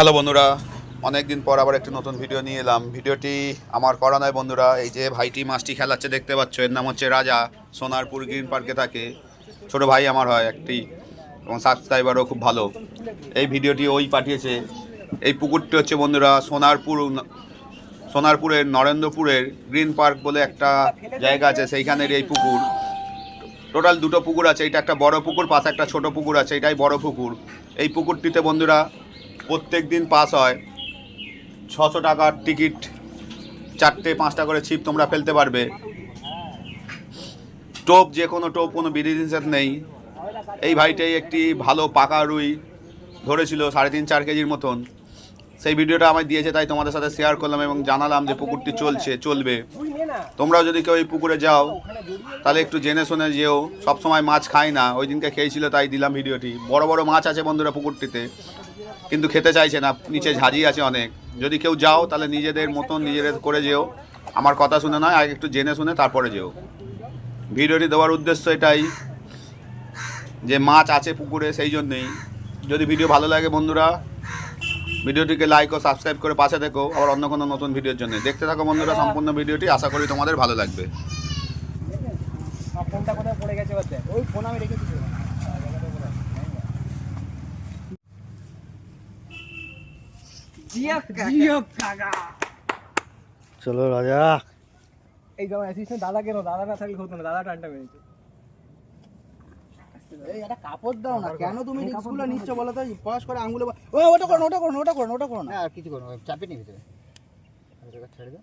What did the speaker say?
Hello বন্ধুরা, অনেকদিন পর আবার একটি নতুন ভিডিও নিয়ে এলাম। ভিডিওটি আমার করা নয় বন্ধুরা, এই যে ভাইটি মাছটি খেলাচ্ছে দেখতে পাচ্ছ, এর নাম হচ্ছে রাজা, সোনারপুর গ্রিন পার্কে থাকে। ছোট ভাই আমার হয় একটি, এবং সাবস্ক্রাইবারও খুব ভালো। এই ভিডিওটি ওই পাঠিয়েছে। এই পুকুরটি হচ্ছে বন্ধুরা সোনারপুর সোনারপুরের নরেন্দ্রপুরের গ্রিন পার্ক বলে একটা জায়গা আছে সেইখানের এই পুকুর। টোটাল দুটো পুকুর আছে, এটা একটা বড় পুকুর, পাশে একটা ছোট পুকুর আছে, এটাই বড় পুকুর। এই পুকুরটিতে বন্ধুরা প্রত্যেক দিন পাস হয়। ছশো টাকার টিকিট, চারটে, পাঁচটা করে ছিপ তোমরা ফেলতে পারবে। টোপ, যে কোনো টোপ, কোনো বিধি নিষেধ নেই। এই ভাইটাই একটি ভালো পাকা রুই ধরেছিল, সাড়ে তিন, চার কেজির মতন। সেই ভিডিওটা আমায় দিয়েছে, তাই তোমাদের সাথে শেয়ার করলাম এবং জানালাম যে পুকুরটি চলছে, চলবে। তোমরাও যদি কেউ এই পুকুরে যাও তাহলে একটু জেনে শুনে যেও। সবসময় মাছ খায় না ওই দিনকে খেয়েছিল তাই দিলাম ভিডিওটি। বড় বড় মাছ আছে বন্ধুরা পুকুরটিতে কিন্তু খেতে চাইছে না নিচে ঝাঁঝি আছে অনেক। যদি কেউ যাও তাহলে নিজেদের মতন নিজেদের করে যেও। আমার কথা শুনে নয় আগে একটু জেনে শুনে তারপরে যেও। ভিডিওটি দেওয়ার উদ্দেশ্য এটাই যে মাছ আছে পুকুরে সেই জন্যেই। যদি ভিডিও ভালো লাগে বন্ধুরা ভিডিওটিকে লাইক ও সাবস্ক্রাইব করে পাশে দেখো আবার অন্য কোনো নতুন ভিডিওর জন্য। দেখতে থাকো বন্ধুরা সম্পূর্ণ ভিডিওটি। আশা করি তোমাদের ভালো লাগবে। ফোনটা কোথায় পড়ে গেছে ওই ফোন আমি। চলো রাজা। এই দাদা কেন? দাদা না থাকলে হতো না দাদা টানটা মেরেছে। এই একটা কাপড় দাও না। কেন তুমি রিস্কগুলো নিচ্ছ বলো তো? পয়াস করে ও ওটা করো ওটা করো ওটা করো ওটা করো না। আর কিছু করো চাপে ছেড়ে দাও।